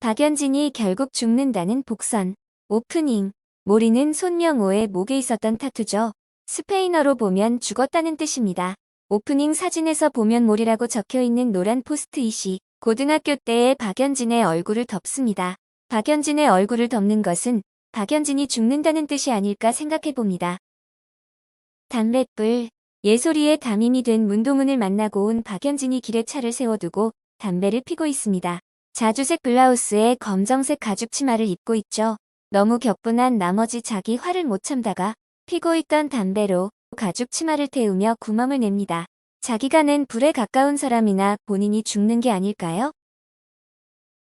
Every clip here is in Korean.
박연진이 결국 죽는다는 복선. 오프닝. 모리는 손명호의 목에 있었던 타투죠. 스페인어로 보면 죽었다는 뜻입니다. 오프닝 사진에서 보면 모리라고 적혀 있는 노란 포스트잇이 고등학교 때의 박연진의 얼굴을 덮습니다. 박연진의 얼굴을 덮는 것은 박연진이 죽는다는 뜻이 아닐까 생각해 봅니다. 담뱃불. 예소리의 담임이 된 문동은을 만나고 온 박연진이 길에 차를 세워두고 담배를 피고 있습니다. 자주색 블라우스에 검정색 가죽 치마를 입고 있죠. 너무 격분한 나머지 자기 화를 못 참다가 피고 있던 담배로 가죽 치마를 태우며 구멍을 냅니다. 자기가 낸 불에 가까운 사람이나 본인이 죽는 게 아닐까요?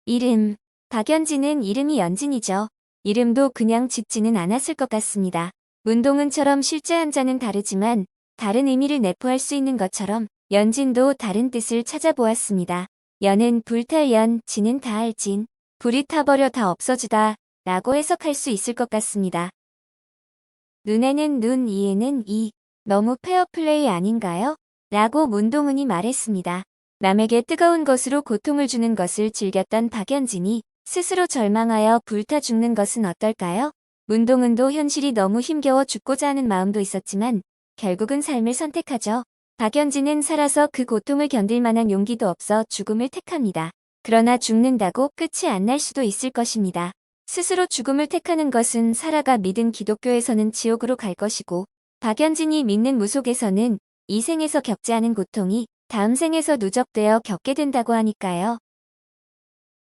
이름. 박연진은 이름이 연진이죠. 이름도 그냥 짓지는 않았을 것 같습니다. 문동은처럼 실제 한자는 다르지만 다른 의미를 내포할 수 있는 것처럼 연진도 다른 뜻을 찾아보았습니다. 연은 불탈 연, 진은 다할 진, 불이 타버려 다 없어지다 라고 해석할 수 있을 것 같습니다. 눈에는 눈, 이에는 이, 너무 페어플레이 아닌가요? 라고 문동은이 말했습니다. 남에게 뜨거운 것으로 고통을 주는 것을 즐겼던 박연진이 스스로 절망하여 불타 죽는 것은 어떨까요? 문동은도 현실이 너무 힘겨워 죽고자 하는 마음도 있었지만 결국은 삶을 선택하죠. 박연진은 살아서 그 고통을 견딜 만한 용기도 없어 죽음을 택합니다. 그러나 죽는다고 끝이 안 날 수도 있을 것입니다. 스스로 죽음을 택하는 것은 사라가 믿은 기독교에서는 지옥으로 갈 것이고 박연진이 믿는 무속에서는 이 생에서 겪지 않은 고통이 다음 생에서 누적되어 겪게 된다고 하니까요.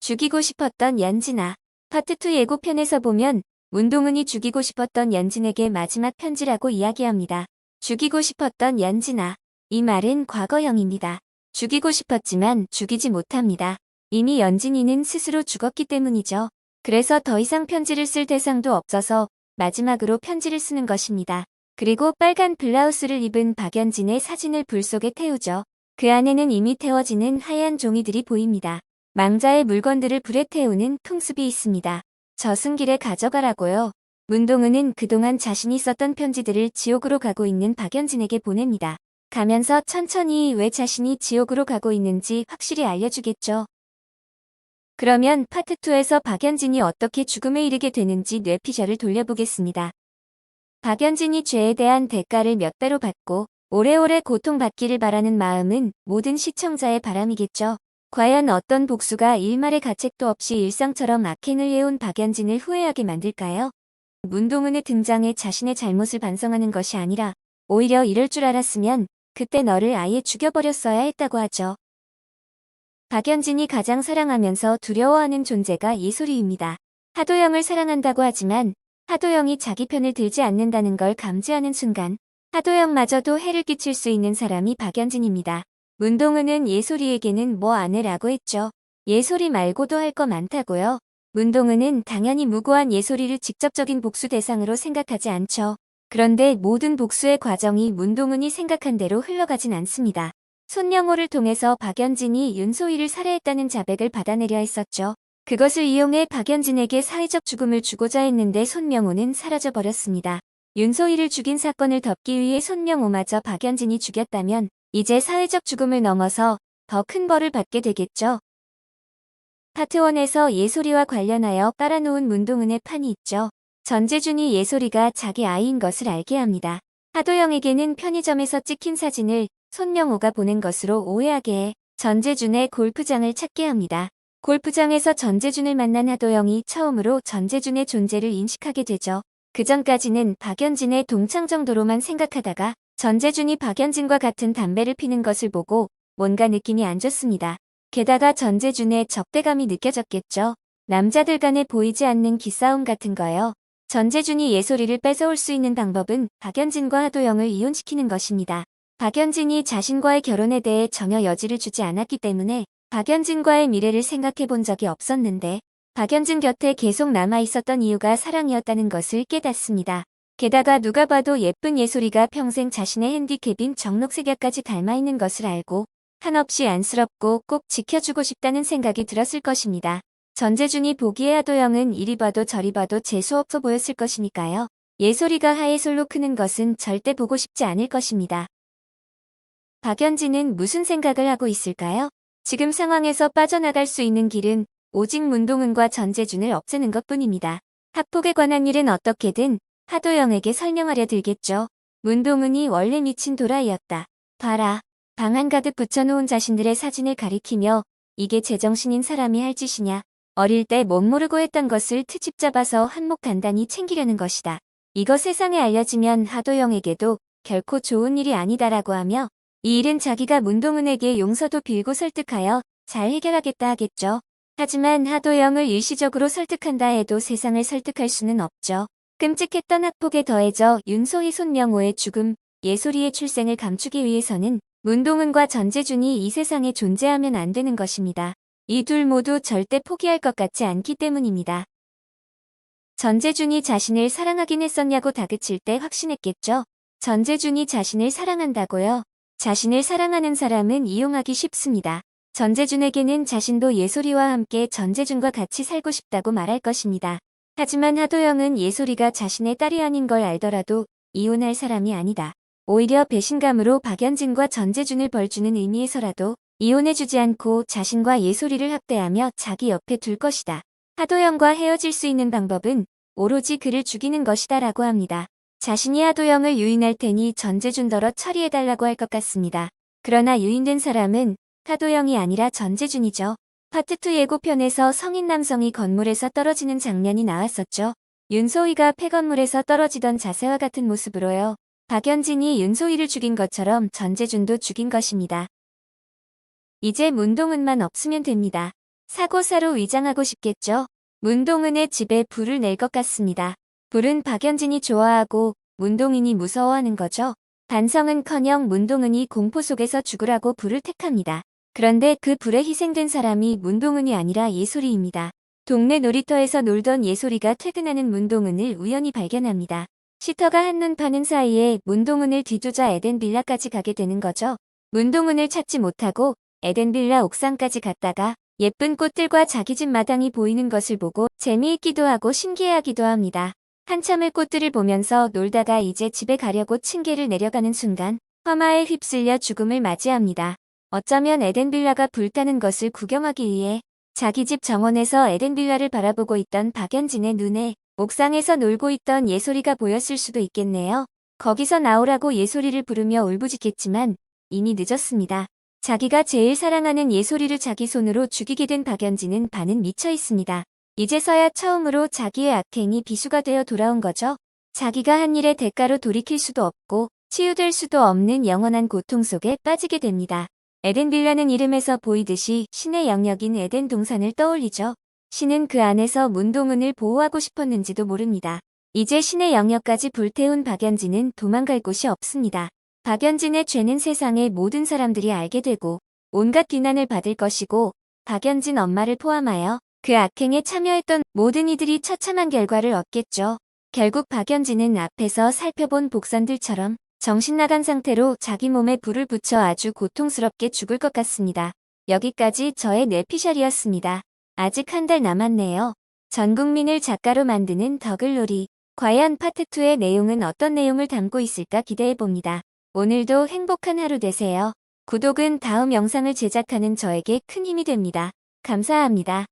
죽이고 싶었던 연진아. 파트 2 예고편에서 보면 문동은이 죽이고 싶었던 연진에게 마지막 편지라고 이야기합니다. 죽이고 싶었던 연진아. 이 말은 과거형입니다. 죽이고 싶었지만 죽이지 못합니다. 이미 연진이는 스스로 죽었기 때문이죠. 그래서 더 이상 편지를 쓸 대상도 없어서 마지막으로 편지를 쓰는 것입니다. 그리고 빨간 블라우스를 입은 박연진의 사진을 불 속에 태우죠. 그 안에는 이미 태워지는 하얀 종이들이 보입니다. 망자의 물건들을 불에 태우는 풍습이 있습니다. 저승길에 가져가라고요. 문동은은 그동안 자신이 썼던 편지들을 지옥으로 가고 있는 박연진에게 보냅니다. 가면서 천천히 왜 자신이 지옥으로 가고 있는지 확실히 알려주겠죠. 그러면 파트 2에서 박연진이 어떻게 죽음에 이르게 되는지 뇌피셜을 돌려보겠습니다. 박연진이 죄에 대한 대가를 몇 배로 받고 오래오래 고통받기를 바라는 마음은 모든 시청자의 바람이겠죠. 과연 어떤 복수가 일말의 가책도 없이 일상처럼 악행을 해온 박연진을 후회하게 만들까요? 문동은의 등장에 자신의 잘못을 반성하는 것이 아니라 오히려 이럴 줄 알았으면 그때 너를 아예 죽여버렸어야 했다고 하죠. 박연진이 가장 사랑하면서 두려워하는 존재가 예솔이입니다. 하도영을 사랑한다고 하지만 하도영이 자기 편을 들지 않는다는 걸 감지하는 순간 하도영마저도 해를 끼칠 수 있는 사람이 박연진입니다. 문동은은 예솔이에게는 뭐안 해라고 했죠. 예솔이 말고도 할 거 많다고요. 문동은은 당연히 무고한 예솔이를 직접적인 복수 대상으로 생각하지 않죠. 그런데 모든 복수의 과정이 문동은이 생각한 대로 흘러가진 않습니다. 손영호를 통해서 박연진이 윤소희를 살해했다는 자백을 받아내려 했었죠. 그것을 이용해 박연진에게 사회적 죽음을 주고자 했는데 손명호는 사라져버렸습니다. 윤소희를 죽인 사건을 덮기 위해 손명호마저 박연진이 죽였다면 이제 사회적 죽음을 넘어서 더 큰 벌을 받게 되겠죠. 파트 1에서 예솔이와 관련하여 깔아놓은 문동은의 판이 있죠. 전재준이 예솔이가 자기 아이인 것을 알게 합니다. 하도영에게는 편의점에서 찍힌 사진을 손명호가 보낸 것으로 오해하게 해 전재준의 골프장을 찾게 합니다. 골프장에서 전재준을 만난 하도영이 처음으로 전재준의 존재를 인식하게 되죠. 그 전까지는 박연진의 동창 정도로만 생각하다가 전재준이 박연진과 같은 담배를 피는 것을 보고 뭔가 느낌이 안 좋습니다. 게다가 전재준의 적대감이 느껴졌겠죠. 남자들 간에 보이지 않는 기싸움 같은 거요. 전재준이 예솔이를 뺏어올 수 있는 방법은 박연진과 하도영을 이혼시키는 것입니다. 박연진이 자신과의 결혼에 대해 전혀 여지를 주지 않았기 때문에 박연진과의 미래를 생각해 본 적이 없었는데 박연진 곁에 계속 남아 있었던 이유가 사랑이었다는 것을 깨닫습니다. 게다가 누가 봐도 예쁜 예솔이가 평생 자신의 핸디캡인 정록색약까지 닮아 있는 것을 알고 한없이 안쓰럽고 꼭 지켜주고 싶다는 생각이 들었을 것입니다. 전재준이 보기에 하도영은 이리 봐도 저리 봐도 재수없어 보였을 것이니까요. 예솔이가 하예솔로 크는 것은 절대 보고 싶지 않을 것입니다. 박연진은 무슨 생각을 하고 있을까요? 지금 상황에서 빠져나갈 수 있는 길은 오직 문동은과 전재준을 없애는 것 뿐입니다. 학폭에 관한 일은 어떻게든 하도영에게 설명하려 들겠죠. 문동은이 원래 미친 도라이였다. 봐라. 방 안 가득 붙여놓은 자신들의 사진을 가리키며 이게 제정신인 사람이 할 짓이냐. 어릴 때 못 모르고 했던 것을 트집 잡아서 한몫 단단히 챙기려는 것이다. 이거 세상에 알려지면 하도영에게도 결코 좋은 일이 아니다라고 하며 이 일은 자기가 문동은에게 용서도 빌고 설득하여 잘 해결하겠다 하겠죠. 하지만 하도영을 일시적으로 설득한다 해도 세상을 설득할 수는 없죠. 끔찍했던 학폭에 더해져 윤소희 손명호의 죽음, 예솔이의 출생을 감추기 위해서는 문동은과 전재준이 이 세상에 존재하면 안 되는 것입니다. 이 둘 모두 절대 포기할 것 같지 않기 때문입니다. 전재준이 자신을 사랑하긴 했었냐고 다그칠 때 확신했겠죠. 전재준이 자신을 사랑한다고요. 자신을 사랑하는 사람은 이용하기 쉽습니다. 전재준에게는 자신도 예솔이와 함께 전재준과 같이 살고 싶다고 말할 것입니다. 하지만 하도영은 예솔이가 자신의 딸이 아닌 걸 알더라도 이혼할 사람이 아니다. 오히려 배신감으로 박연진과 전재준을 벌주는 의미에서라도 이혼해주지 않고 자신과 예솔이를 학대하며 자기 옆에 둘 것이다. 하도영과 헤어질 수 있는 방법은 오로지 그를 죽이는 것이다 라고 합니다. 자신이 하도영을 유인할 테니 전재준더러 처리해달라고 할 것 같습니다. 그러나 유인된 사람은 하도영이 아니라 전재준이죠. 파트 2 예고편에서 성인 남성이 건물에서 떨어지는 장면이 나왔었죠. 윤소희가 폐건물에서 떨어지던 자세와 같은 모습으로요. 박연진이 윤소희를 죽인 것처럼 전재준도 죽인 것입니다. 이제 문동은만 없으면 됩니다. 사고사로 위장하고 싶겠죠? 문동은의 집에 불을 낼 것 같습니다. 불은 박연진이 좋아하고 문동인이 무서워하는 거죠. 반성은커녕 문동은이 공포 속에서 죽으라고 불을 택합니다. 그런데 그 불에 희생된 사람이 문동은이 아니라 예솔이입니다. 동네 놀이터에서 놀던 예솔이가 퇴근하는 문동은을 우연히 발견합니다. 시터가 한눈 파는 사이에 문동은을 뒤쫓아 에덴 빌라까지 가게 되는 거죠. 문동은을 찾지 못하고 에덴 빌라 옥상까지 갔다가 예쁜 꽃들과 자기 집 마당이 보이는 것을 보고 재미있기도 하고 신기해하기도 합니다. 한참을 꽃들을 보면서 놀다가 이제 집에 가려고 층계를 내려가는 순간 화마에 휩쓸려 죽음을 맞이합니다. 어쩌면 에덴 빌라가 불타는 것을 구경하기 위해 자기 집 정원에서 에덴 빌라를 바라보고 있던 박연진의 눈에 옥상에서 놀고 있던 예솔이가 보였을 수도 있겠네요. 거기서 나오라고 예솔이를 부르며 울부짖겠지만 이미 늦었습니다. 자기가 제일 사랑하는 예솔이를 자기 손으로 죽이게 된 박연진은 반은 미쳐 있습니다. 이제서야 처음으로 자기의 악행이 비수가 되어 돌아온 거죠. 자기가 한 일의 대가로 돌이킬 수도 없고 치유될 수도 없는 영원한 고통 속에 빠지게 됩니다. 에덴 빌라는 이름에서 보이듯이 신의 영역인 에덴 동산을 떠올리죠. 신은 그 안에서 문동은을 보호하고 싶었는지도 모릅니다. 이제 신의 영역까지 불태운 박연진은 도망갈 곳이 없습니다. 박연진의 죄는 세상의 모든 사람들이 알게 되고 온갖 비난을 받을 것이고 박연진 엄마를 포함하여 그 악행에 참여했던 모든 이들이 처참한 결과를 얻겠죠. 결국 박연진은 앞에서 살펴본 복선들처럼 정신 나간 상태로 자기 몸에 불을 붙여 아주 고통스럽게 죽을 것 같습니다. 여기까지 저의 뇌피셜이었습니다. 아직 한 달 남았네요. 전 국민을 작가로 만드는 더글놀이. 과연 파트 2의 내용은 어떤 내용을 담고 있을까 기대해봅니다. 오늘도 행복한 하루 되세요. 구독은 다음 영상을 제작하는 저에게 큰 힘이 됩니다. 감사합니다.